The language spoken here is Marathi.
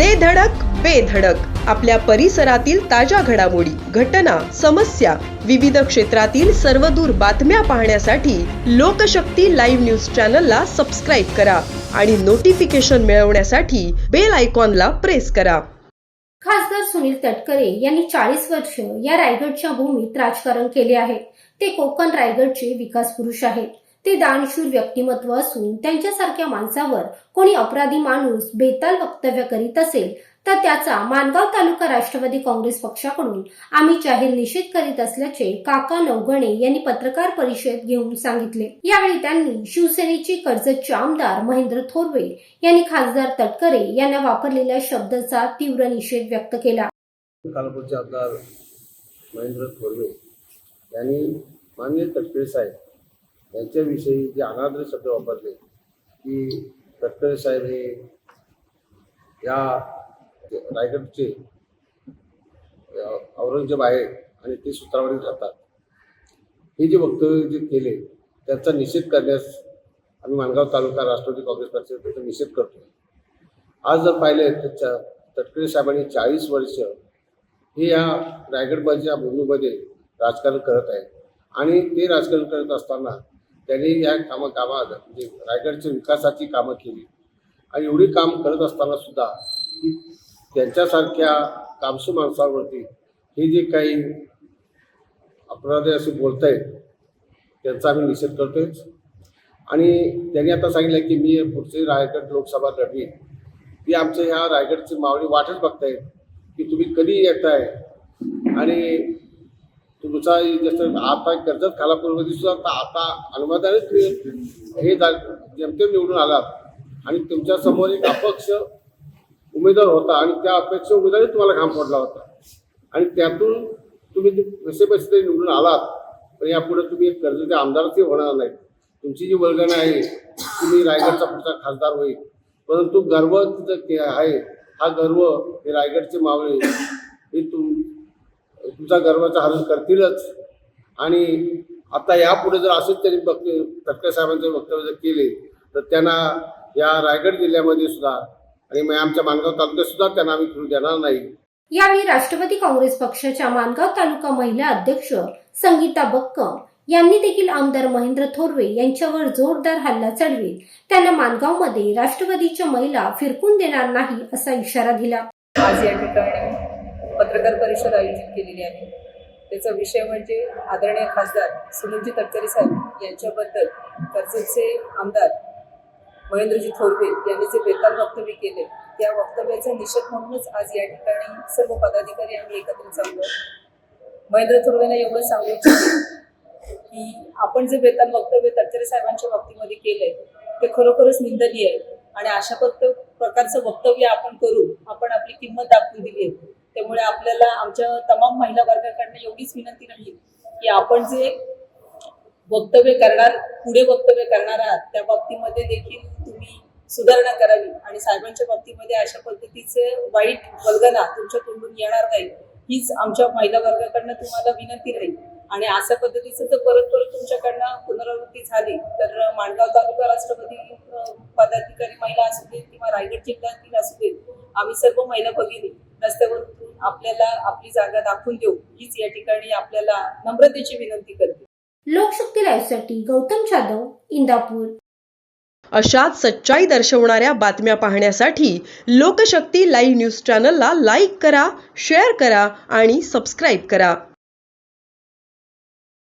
दे धडक बेधडक आपल्या परिसरातील ताज्या घडामोडी घटना समस्या विविध क्षेत्रातील सर्वदूर बातम्या पाहण्यासाठी लोकशक्ती लाईव्ह न्यूज चॅनलला सबस्क्राईब करा आणि नोटिफिकेशन मिळवण्यासाठी बेल आयकॉनला प्रेस करा. खासदार सुनील तटकरे यांनी चाळीस वर्ष या रायगडच्या भूमीत राजकारण केले आहे. ते कोकण रायगडचे विकास पुरुष आहेत. ते दानशूर व्यक्तिमत्व असून त्यांच्यासारख्या माणसावर कोणी अपराधी माणूस बेताल वक्तव्य करीत असेल तर त्याचा मानगाव तालुका राष्ट्रवादी काँग्रेस पक्षाकडून आम्ही जाहीर निषेध करीत असल्याचे काका नवगणे यांनी पत्रकार परिषद घेऊन सांगितले. यावेळी त्यांनी शिवसेनेचे कर्जतचे आमदार महेंद्र थोरवे यांनी खासदार तटकरे यांना वापरलेल्या शब्दाचा तीव्र निषेध व्यक्त केला. कालपूरचे आमदार महेंद्र थोरवे यांनी माननीय तटकरे साहेब यांच्याविषयी जे अनादर शब्द वापरले की तटकरे साहेब हे या रायगडचे औरंगजेब आहे आणि ते सूत्रावरील राहतात. हे जे वक्तव्य जे केले त्यांचा निषेध करण्यास आम्ही माणगाव तालुका राष्ट्रवादी काँग्रेस पक्षाचा त्याचा निषेध करतो आज जर पाहिले तर तटकरे साहेबांनी चाळीस वर्ष हे या रायगडच्या भूमीमध्ये राजकारण करत आहे आणि ते राजकारण करत असताना त्यांनी या कामा कामात म्हणजे रायगडच्या विकासाची कामं केली. आणि एवढी काम करत असताना सुद्धा की त्यांच्यासारख्या कामसू माणसावरती हे जे काही अपराधी असे बोलत आहेत त्यांचा आम्ही निषेध करतोयच. आणि त्यांनी आता सांगितलं की मी पुढचे रायगड लोकसभा लढवी ती आमच्या ह्या रायगडची मावळी वाटच बघतायत की तुम्ही कधी येताय? आणि तुमचा जसं आता कर्जत खालापूरमध्ये सुद्धा आता आता अनुवादाने हे जा- जेमतेम निवडून आलात. आणि तुमच्यासमोर एक अपक्ष उमेदवार होता आणि त्या अपेक्ष उमेदवारी तुम्हाला घाम पडला होता. आणि त्यातून तुम्ही ते कसे बसे तरी निवडून आलात पण यापुढे तुम्ही एक कर्जचे आमदारचे होणार नाही तुमची जी वर्गणं आहे तुम्ही रायगडचा पुढचा खासदार होईल. परंतु गर्व तिथं के- आहे. हा गर्व हे रायगडचे मावळे हे तुम तुमचा गर्वाचा हरण करतीलच. आणि आता यापुढे जर असंच त्यांनी बघ तटकरे साहेबांचे वक्तव्य जर केले तर त्यांना या रायगड जिल्ह्यामध्ये सुद्धा आणि आमच्या मानगाव तालुक्यात सुद्धा त्यांना आम्ही फिरू देणार नाही. यावेळी राष्ट्रवादी काँग्रेस पक्षाच्या मानगाव तालुका महिला अध्यक्ष संगीता बक्कम यांनी देखील आमदार महेंद्र थोरवे यांच्यावर जोरदार हल्ला चढवीत त्यांना मानगावमध्ये राष्ट्रवादीच्या महिला फिरकून देणार नाही असा इशारा दिला. आज या ठिकाणी पत्रकार परिषद आयोजित केलेली आहे. त्याचा विषय म्हणजे आदरणीय खासदार सुनीलजी तटकरे साहेब यांच्याबद्दल कर्जतचे आमदार महेंद्रजी थोरवे यांनी जे बेताल वक्तव्य केले त्या वक्तव्याचा निषेध म्हणूनच आज या ठिकाणी सर्व पदाधिकारी आम्ही एकत्रित जमलो महेंद्र थोरवेंना एवढं सांगू इच्छितो की आपण जे बेताल वक्तव्य तटकरे साहेबांच्या बाबतीमध्ये केलंय ते खरोखरच निंदनीय आहे. आणि अशा प्रकारचं वक्तव्य आपण करू आपण आपली किंमत दाखवून दिली आहे. त्यामुळे आपल्याला आमच्या तमाम महिला वर्गाकडनं एवढीच विनंती राहील की आपण जे वक्तव्य करणार पुढे वक्तव्य करणार आहात त्या बाबतीमध्ये देखील तुम्ही सुधारणा करावी. आणि साहेबांच्या बाबतीमध्ये अशा पद्धतीचे वाईट वल्गना तुमच्या तोंडून येणार नाही हीच आमच्या महिला वर्गाकडनं तुम्हाला विनंती राहील. आणि अशा पद्धतीचं जर परत परत तुमच्याकडनं पुनरावृत्ती झाली तर माणगाव तालुका राष्ट्रपती पदाधिकारी महिला असू देत किंवा रायगड जिल्ह्यातील असू देत आम्ही सर्व महिला भगिनी रस्त्यावर उतरून आपल्याला आपली जागा दाखवून देऊ हीच या ठिकाणी आपल्याला नम्रतेची विनंती करते. लोकशक्ती लाईव्हसाठी गौतम जाधव इंदापूर. अशाच सच्चाई दर्शवणाऱ्या बातम्या पाहण्यासाठी लोकशक्ती लाईव्ह न्यूज चॅनलला लाईक करा शेअर करा आणि सबस्क्राईब करा.